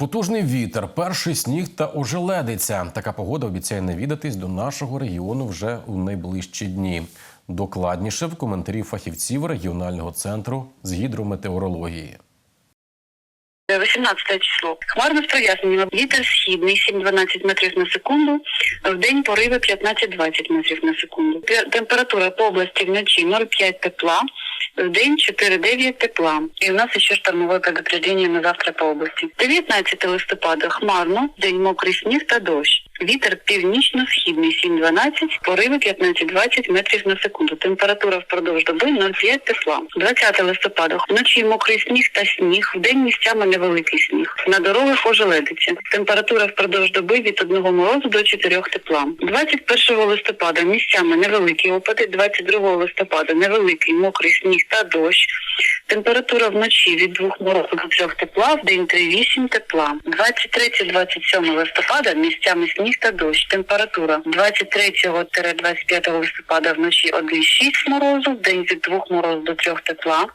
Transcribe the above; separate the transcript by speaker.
Speaker 1: Потужний вітер, перший сніг та ожеледиця. Така погода обіцяє навідатись до нашого регіону вже у найближчі дні. Докладніше в коментарі фахівців регіонального центру з гідрометеорології.
Speaker 2: 18 число. Хмарно з проясненням. Вітер східний 7-12 метрів на секунду. В день пориви 15-20 метрів на секунду. Температура по області вночі 0,5 тепла. В день 4,9 тепла. І в нас ще штормове предупреждение на завтра по області. 19 листопада хмарно, день мокрий сніг та дощ. Вітер північно-східний 7-12, пориви 15-20 метрів на секунду. Температура впродовж доби 0,5 тепла. 20 листопада вночі мокрий сніг та сніг, в день місцями невеликий сніг. На дорогах ожеледиться. Температура впродовж доби від 1 морозу до 4 тепла. 21 листопада місцями невеликі опади, 22 листопада невеликий мокрий сніг та дощ. Температура вночі від 2 морозу до 3 тепла, в день 3,8 тепла. 23-27 листопада місцями сніг та дощ. Температура 23-25 листопада вночі 1,6 морозу, в день від 2 мороз до 3 тепла.